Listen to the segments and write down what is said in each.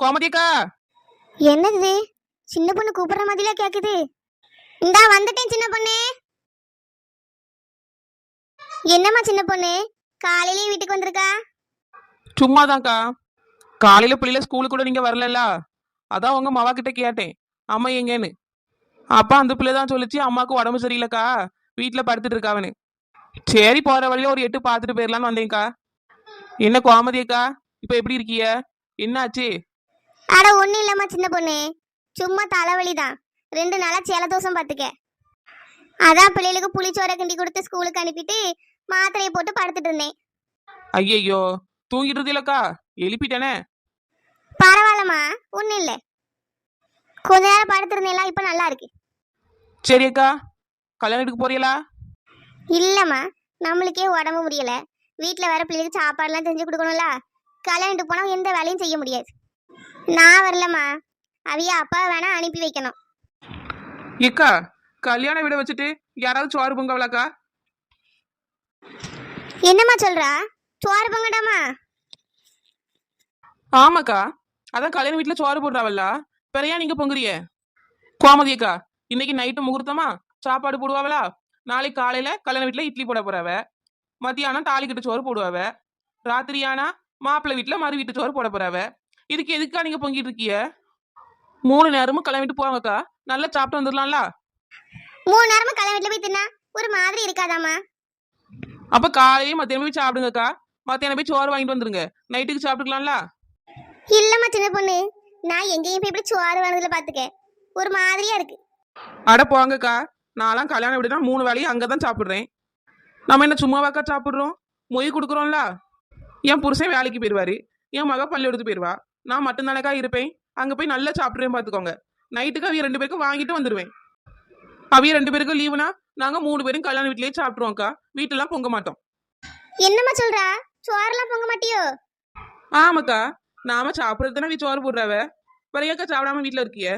கோமதிக்கா. என்னது சின்ன பொண்ணு கூப்பிடுற மாதிரியா கேக்குது. இந்தா வந்துட்டேன் சின்ன பொண்ணு. என்னம்மா சின்ன பொண்ணு? காலையிலேயே வீட்டுக்கு வந்திருக்கா? சும்மாதான்க்கா. காலையில பிள்ளைல ஸ்கூலுக்கு கூட நீங்க வரலல்ல? அதான் உங்க மவா கிட்ட கேட்டேன். அம்மா எங்கன்னு? அப்பா அந்த பிள்ளை தான் சொல்லிச்சு. அம்மாவுக்கு உடம்பு சரியில்லைக்கா. வீட்டுல படுத்துட்டு இருக்காவனு சரி போற வழியில ஒரு எட்டு பார்த்துட்டு போயிடலான்னு வந்தேன்க்கா. என்ன கோமதி அக்கா இப்ப எப்படி இருக்கீய என்னாச்சு? அட ஒண்ணும் இல்லம்மா சின்ன பொண்ணு. சும்மா தலைவலி தான் ரெண்டு நாளா சேல தோசம் பார்த்துக்க. அதான் பிள்ளைகளுக்கு புளிச்சோரை கிண்டி கொடுத்து ஸ்கூலுக்கு அனுப்பிட்டு மாத்திரையை போட்டு படுத்துட்டு இருந்தேன். ஐயையோ தூங்கிட்டு இருந்தீங்களக்கா எழுப்பிட்டேனே. பரவாயில்லம்மா ஒண்ணும் இல்ல. கொஞ்ச நேரம் படுத்திருந்தேன் இப்ப நல்லா இருக்கு. சரி அக்கா கல்யாணத்துக்கு போறீங்களா? இல்லம்மா நம்மளுக்கே உடம்பு முடியல. வீட்டில் வர பிள்ளைகளுக்கு சாப்பாடுலாம் செஞ்சு கொடுக்கணும்ல. கல்யாணத்துக்கு போனால் எந்த வேலையும் செய்ய முடியாது. நான் வரலம்மா. அவிய அப்பா வேணா அனுப்பி வைக்கணும். ஏக்கா கல்யாண வீட வச்சுட்டு யாராவது சோறு பொங்கவளாக்கா? என்னம்மா சொல்றா? சோறு பொங்கடாமா ஆமாக்கா அதான் கல்யாண வீட்டுல சோறு போடுறாவல்ல. பெறையா நீங்க பொங்குறிய? கோமதி அக்கா இன்னைக்கு நைட்டு முகூர்த்தமா? சாப்பாடு போடுவாவளா? நாளைக்கு காலையில கல்யாண வீட்டுல இட்லி போட போறாவ. மத்தியானம் தாலி கட்டு சோறு போடுவாவ. ராத்திரியானா மாப்பிள்ளை வீட்டுல மறு வீட்டு சோறு போட போறாவ. இதுக்கு எதுக்கா நீங்க பொங்கிட்டு இருக்கீய மூணு நேரமும் வீட்டு போவாங்கக்கா. நல்லா சாப்பிட்டு வந்துடலாம்ல மூணு நேரமும் வீட்டில் போய் தின்னா? ஒரு மாதிரி இருக்காதாம்மா. அப்ப காலையும் மத்தியானம் போய் சாப்பிடுங்கக்கா. மத்தியானம் போய் சோறு வாங்கிட்டு வந்துருங்க. நைட்டுக்கு சாப்பிட்டுக்கலாம்ல? இல்லம்மா சின்ன பொண்ணு. நான் எங்கேயும் போய் இப்படி சோறு வேணுதுல பார்த்துக்க ஒரு மாதிரியா இருக்கு. அட போங்கக்கா. நான்லாம் கல்யாணம் விடுனா மூணு வேலையும் அங்கே தான் சாப்பிட்றேன். நம்ம என்ன சும்மாவாக்கா சாப்பிட்றோம்? மொய் கொடுக்குறோம்ல? என் புருஷன் வேலைக்கு போயிடுவாரு என் மக பள்ளி எடுத்து போயிடுவா நான் மட்டும்தானக்கா இருப்பேன். அங்கே போய் நல்லா சாப்பிட்றேன் பார்த்துக்கோங்க நைட்டுக்கு அவிய ரெண்டு பேருக்கும் வாங்கிட்டு வந்துடுவேன் அவிய ரெண்டு பேருக்கும் லீவுனா நாங்கள் மூணு பேரும் கல்யாண வீட்லயே சாப்பிட்ருவோம்க்கா வீட்டெல்லாம் பொங்க மாட்டோம். என்னம்மா சொல்றா? சோறெல்லாம் பொங்க மாட்டியோ? ஆமாக்கா. நாம சாப்பிட்றது தானே சோறு போடுறாவ. வரையாக்கா சாப்பிடாம வீட்டில் இருக்கிய?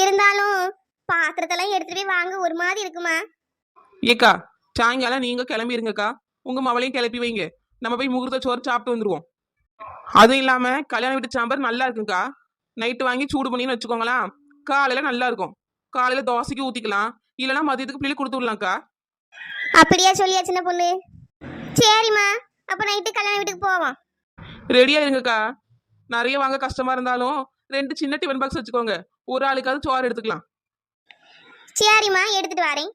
இருந்தாலும் பாத்திரத்தெல்லாம் எடுத்துட்டு போய் வாங்க. ஒரு மாதிரி இருக்குமா? ஏக்கா சாயங்காலம் நீங்க கிளம்பி இருங்கக்கா உங்க மவளையும் கிளப்பி வைங்க. நம்ம போய் முகூர்த்த சோறு சாப்பிட்டு வந்துருவோம். அதுவும் இல்லாம கல்யாண வீட்டு சாம்பார் நல்லா இருக்குங்கக்கா நைட்டு வாங்கி சூடு பண்ணின்னு வச்சுக்கோங்களேன். காலையில நல்லா இருக்கும். காலையில தோசைக்கு ஊத்திக்கலாம். இல்லைன்னா மதியத்துக்கு பிள்ளை கொடுத்து விடலாம்க்கா. அப்படியா சொல்லியா சின்ன பொண்ணு? சரிம்மா. அப்ப நைட்டு கல்யாண வீட்டுக்கு போவோம். ரெடியா இருங்கக்கா. நிறைய வாங்க கஷ்டமா இருந்தாலும் ரெண்டு சின்ன டிஃபன் பாக்ஸ் வச்சுக்கோங்க. ஒரு ஆளுக்காவது சோறு எடுத்துக்கலாம். சரிம்மா எடுத்துட்டு வரேன்.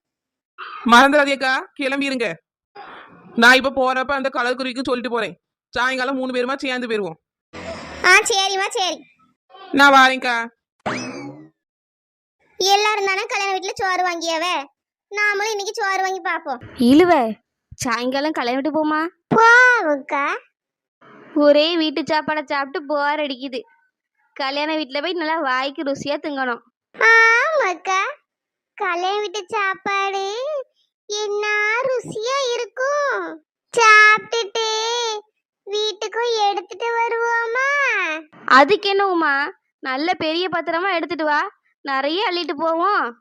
மறந்துடாதேக்கா கிளம்பி இருங்க நான் இப்ப போறப்ப அந்த கலர் குறிக்கு சொல்லிட்டு போறேன். சாயங்காலம் மூணு பேருமா சேர்ந்து போயிருவோம். ஆ சரிம்மா சரி. நான் வாரேன்க்கா. எல்லாரும் தானே கல்யாண வீட்டுல சோறு வாங்கியாவ? நாமளும் இன்னைக்கு சோறு வாங்கி பார்ப்போம். இழுவ சாயங்காலம் கிளம்பிட்டு போமா போவுக்கா ஒரே வீட்டு சாப்பாடை சாப்பிட்டு போர் அடிக்குது. கல்யாண வீட்டில் போய் நல்லா வாய்க்கு ருசியா திங்கணும். ஆமாக்கா. கல்யாண வீட்டு சாப்பாடு என்ன ருசியா இருக்கும்? சாப்பிட்டுட்டு வீட்டுக்கும் எடுத்துட்டு வருவோமா? அதுக்கு என்ன உமா? நல்ல பெரிய பத்திரமா எடுத்துட்டு வா. நிறைய அள்ளிட்டு போவோம்.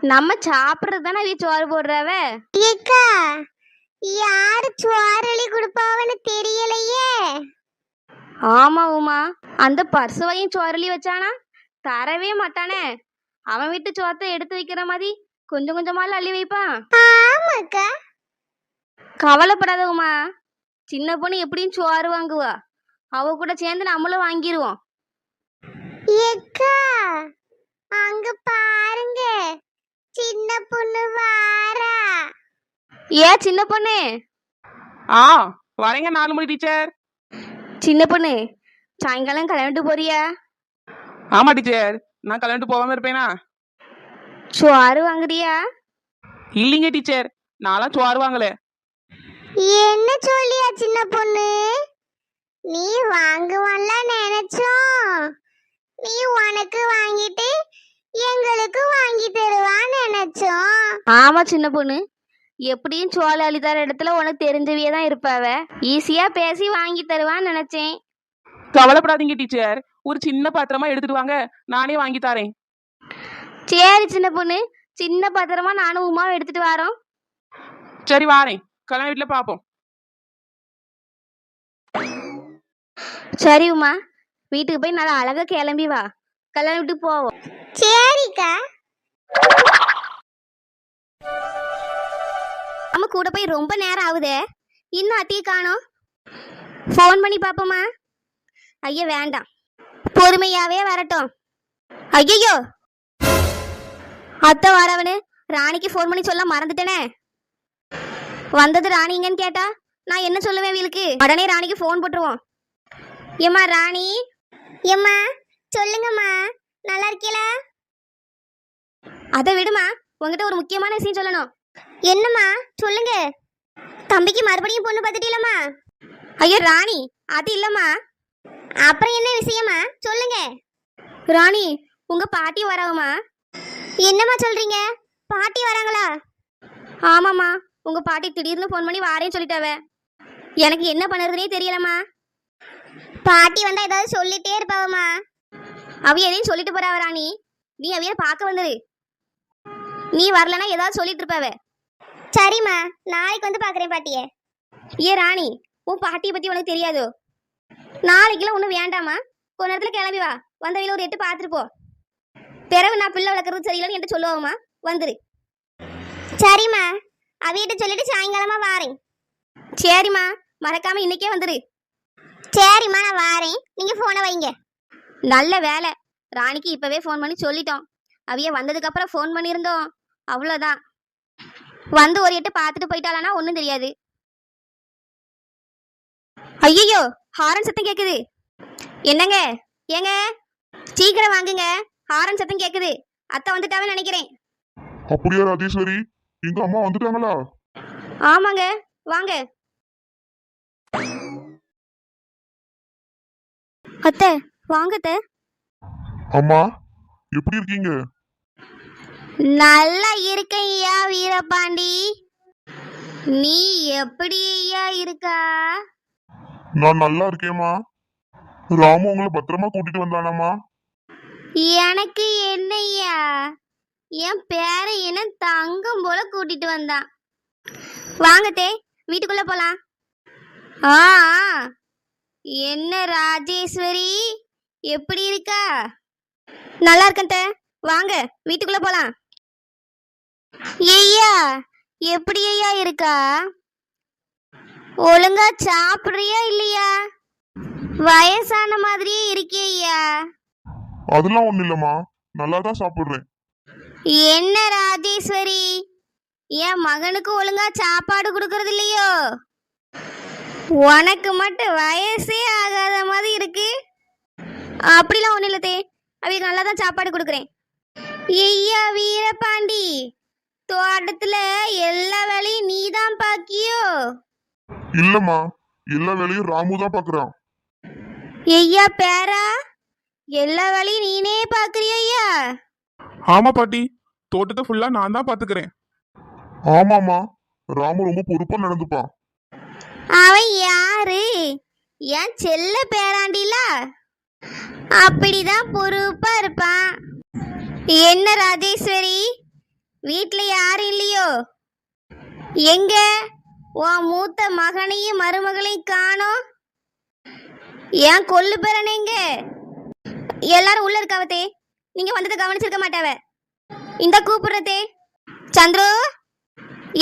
நம்ம சாப்பிட்றது தானே வீ சோறு போடுறாவ? ஏக்கா யாரு சோறளி கொடுப்பாவன்னு தெரியலையே. ஆமா உமா. அந்த பர்சுவையும் சோறலி வச்சானா? தரவே மாட்டானே. அவன் வீட்டு சோத்தை எடுத்து வைக்கிற மாதிரி கொஞ்சம் கொஞ்சமால அள்ளி வைப்பான். ஆமாக்கா. கவலைப்படாத உமா. சின்ன பொண்ணு எப்படியும் சோறு வாங்குவா அவ கூட சேர்ந்து நம்மளும் வாங்கிடுவோம் ஏக்கா அங்க பாருங்க. சின்ன பொண்ணு வாரா. ஏ சின்ன பொண்ணு? ஆ வரேங்க நாலு மணி டீச்சர். சின்ன பொண்ணு சாயங்காலம் கிளம்பிட்டு போறியா? ஆமா டீச்சர் நான் கல்யாணத்துக்கு போகாம இருப்பேனா? சோறு வாங்குறியா? இல்லைங்க டீச்சர் நான்லாம் சோறு வாங்கல. என்ன சொல்லியா சின்ன பொண்ணு? நீ வாங்குவான்ல நினைச்சோம். நீ உனக்கு வாங்கிட்டு எங்களுக்கு வாங்கி தருவான்னு நினைச்சோம். ஆமா சின்ன பொண்ணு. எப்படியும் சோள அழிதார இடத்துல உனக்கு தெரிஞ்சவியே தான் இருப்பாவ. ஈஸியா பேசி வாங்கி தருவான்னு நினைச்சேன். கவலைப்படாதீங்க டீச்சர் ஒரு சின்ன பாத்திரமா எடுத்துட்டு வாங்க. நானே வாங்கி தரேன். சரி சின்ன பொண்ணு. சின்ன பத்திரமா நானும் உமாவும் எடுத்துட்டு வரோம். சரி வாரேன். கல்யாண வீட்டுல பாப்போம். சரி உமா வீட்டுக்கு போய் நல்லா அழகா கிளம்பி வா. கல்யாணம் வீட்டுக்கு போவோம். சரிக்கா. நம்ம கூட போய் ரொம்ப நேரம் ஆகுதே. இன்னும் அத்தையை காணோம். ஃபோன் பண்ணி பாப்போமா? ஐயா வேண்டாம். பொறுமையாவே வரட்டும். ஐயோ அத்தை வரவனு ராணிக்கு ஃபோன் பண்ணி சொல்ல மறந்துட்டேனே. வந்தது ராணிங்கன்னு கேட்டா? நான் என்ன சொல்லுவேன் வீலுக்கு? உடனே ராணிக்கு ஃபோன் போட்டுருவோம். ஏம்மா ராணி? ஏம்மா சொல்லுங்கம்மா. நல்லா இருக்கீங்களா அதை விடுமா உங்ககிட்ட ஒரு முக்கியமான விஷயம் சொல்லணும். என்னம்மா சொல்லுங்க. தம்பிக்கு மறுபடியும் பொண்ணு பார்த்துட்டீங்களம்மா ஐயோ ராணி அது இல்லம்மா. அப்புறம் என்ன விஷயமா சொல்லுங்க. ராணி உங்க பாட்டி வரவுமா என்னம்மா சொல்றீங்க? பாட்டி வராங்களா? ஆமாம்மா. உங்க பாட்டி திடீர்னு ஃபோன் பண்ணி வாரேன்னு சொல்லிட்டாவ. எனக்கு என்ன பண்ணுறதுனே தெரியலம்மா. பாட்டி வந்தா ஏதாவது சொல்லிட்டே இருப்பாவம்மா. அவிய எதையும் சொல்லிட்டு போறாவ ராணி. நீ அவிய பார்க்க வந்துரு நீ வரலனா ஏதாவது சொல்லிட்டு இருப்பாவ. சரிம்மா நாளைக்கு வந்து பாக்குறேன் பாட்டிய. ஏ ராணி உன் பாட்டியை பத்தி உனக்கு தெரியாதோ? நாளைக்கெல்லாம் ஒன்றும் வேண்டாமா கொஞ்ச நேரத்துல கிளம்பி வா. வந்த வழியில ஒரு எட்டு பார்த்துட்டு போ. பிறகு நான் பிள்ளை வளர்க்குறது சரியில்லைன்னு என்கிட்ட சொல்லுவாமா வந்துரு. சரிம்மா. அவியிட்ட சொல்லிட்டு சாயங்காலமா வாரேன். சரிம்மா மறக்காம இன்னைக்கே வந்துரு. சரிம்மா நான் வாரேன். நீங்க போனை வைங்க. நல்ல வேலை. ராணிக்கு இப்பவே ஃபோன் பண்ணி சொல்லிட்டோம். அவிய வந்ததுக்கு அப்புறம் ஃபோன் பண்ணியிருந்தோம். அவ்வளோதான் வந்து ஒரு எட்டு பார்த்துட்டு போயிட்டாளானா ஒன்றும் தெரியாது. ஐயோ ஹாரன் சத்தம் கேக்குது. என்னங்க? ஏங்க? சீக்கிரம் வாங்குங்க. ஹாரன் சத்தம் கேக்குது. அத்தை வந்துட்டாவே நினைக்கிறேன். அப்படியா ராஜேஸ்வரி? எங்க அம்மா வந்துட்டாங்களா? ஆமாங்க வாங்க. அத்தை வாங்க அத்தை. அம்மா எப்படி இருக்கீங்க? நல்லா இருக்கையா வீரபாண்டி. நீ எப்படி ஐயா இருக்கா? நான் நல்லா இருக்கேம்மா. ராமு உங்களை பத்திரமா கூட்டிட்டு வந்தானாம்மா. எனக்கு என்னய்யா? என் பேரை தங்கம் போல கூட்டிட்டு வந்தான். வாங்கத்தே வீட்டுக்குள்ள போலாம். ஆ என்ன ராஜேஸ்வரி எப்படி இருக்கா? நல்லா இருக்கேன் வாங்க வீட்டுக்குள்ள போலாம். ஐயா எப்படி ஐயா இருக்கா? ஒழுங்கா சாப்பிடுறியா இல்லையா? வயசான மாதிரியே இருக்கே ஐயா. அதெல்லாம் ஒண்ணு இல்லம்மா. நல்லா தான் சாப்பிடுறேன். என்ன ராஜேஸ்வரி? என் மகனுக்கு ஒழுங்கா சாப்பாடு கொடுக்கறது இல்லையோ உனக்கு மட்டும் வயசே ஆகாத மாதிரி இருக்கு. அப்படிலாம் ஒன்றும் இல்லத்தே அவங்களுக்கு நல்லா தான் சாப்பாடு கொடுக்குறேன். ஐயா வீரபாண்டி தோட்டத்துல எல்லா வேலையும் நீ தான் பாக்கியோ? இல்லம்மா எல்லா வேலையும் ராமு தான் பாக்குறான். ஐயா பேரா? எல்லா வேலையும் நீனே பாக்குறியா ஐயா? ஆமா பாட்டி தோட்டத்தை ஃபுல்லா நான் தான் பாத்துக்கிறேன். ஆமாம்மா ராமு ரொம்ப பொறுப்பா நடந்துப்பான் அவன் யாரு? என் செல்ல பேராண்டில? அப்படிதான் பொறுப்பா இருப்பான் என்ன ராஜேஸ்வரி? வீட்ல யாரும் இல்லையோ? எங்க? உன் மூத்த மகனையும் மருமகளையும் காணோம். என் கொல்லு பேரனேங்க எல்லாரும் உள்ள இருக்காவத்தே. நீங்க வந்ததை கவனிச்சிருக்க மாட்டாவ. இந்த கூப்பிடுறதே. சந்துரு.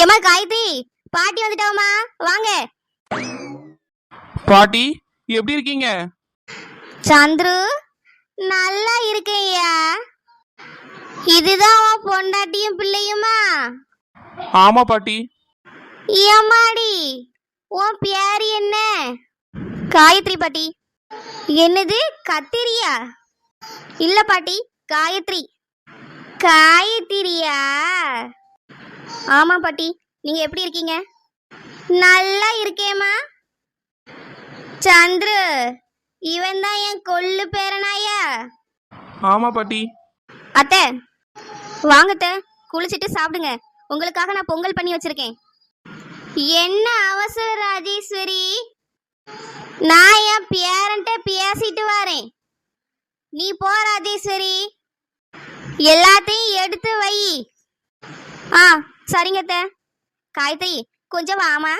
ஏமா காயத்ரி பாட்டி வந்துட்டாவமா வாங்க. பாட்டி எப்படி இருக்கீங்க? சந்துரு நல்லா இருக்கேயா இதுதான் உன் பொண்டாட்டியும் பிள்ளையுமா? ஆமா பாட்டி. ஏமாடி உன் பேர் என்ன? காயத்ரி பாட்டி. என்னது கத்திரியா? இல்ல பாட்டி. காயத்ரி. காயத்ரியா? ஆமா பாட்டி நீங்க எப்படி இருக்கீங்க? நல்லா இருக்கேம்மா. சந்துரு இவன் தான் என் கொள்ளு பேரனாயா? ஆமா பாட்டி. அத்தை வாங்கத்த குளிச்சிட்டு சாப்பிடுங்க. உங்களுக்காக நான் பொங்கல் பண்ணி வச்சிருக்கேன். என்ன அவசரம் ராஜேஸ்வரி? நான் என் பேரண்ட்ட பேசிட்டு வரேன். நீ போ ராஜேஸ்வரி. எல்லாத்தையும் எடுத்து வை. ஆ சரிங்க அத்தை. காயத்ரி கொஞ்சம் வாமா